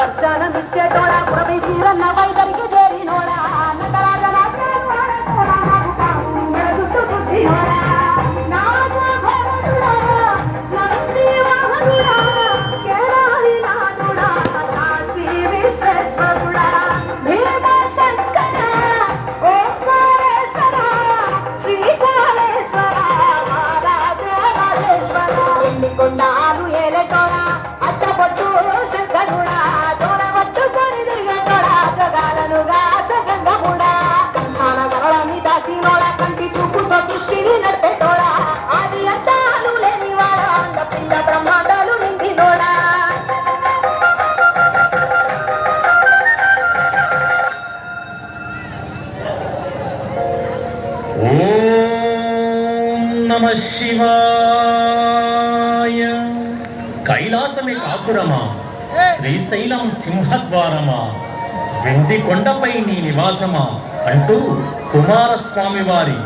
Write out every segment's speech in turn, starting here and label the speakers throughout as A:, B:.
A: దర్శనమిచ్చే తోడా గరళని కంటి చూపుతో సృష్టిని నడిపెట్టోడా? ఆది అంతాలు లేనివాడా అండ పిండ బ్రహ్మాండాలు నిండినోడా?
B: ఓం నమ శివాయ. కైలాసమే కాపురమా? శ్రీశైలం సింహద్వారమా? వెండి కొండపై నీ నివాసమా? అంటూ కుమారస్వామి వారి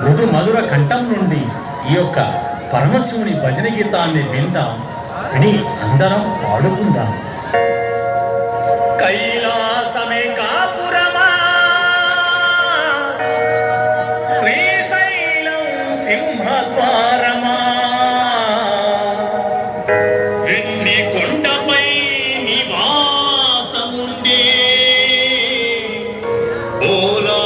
B: మృదు మధుర కంఠం నుండి ఈ యొక్క పరమశివుని భజన గీతాన్ని విందాం. విని అందరం పాడుకుందాం. కైలాసమే కాపురమా? శ్రీశైలం సింహద్వారమా? ఎన్ని కొండపై నివాసముండే Oh no.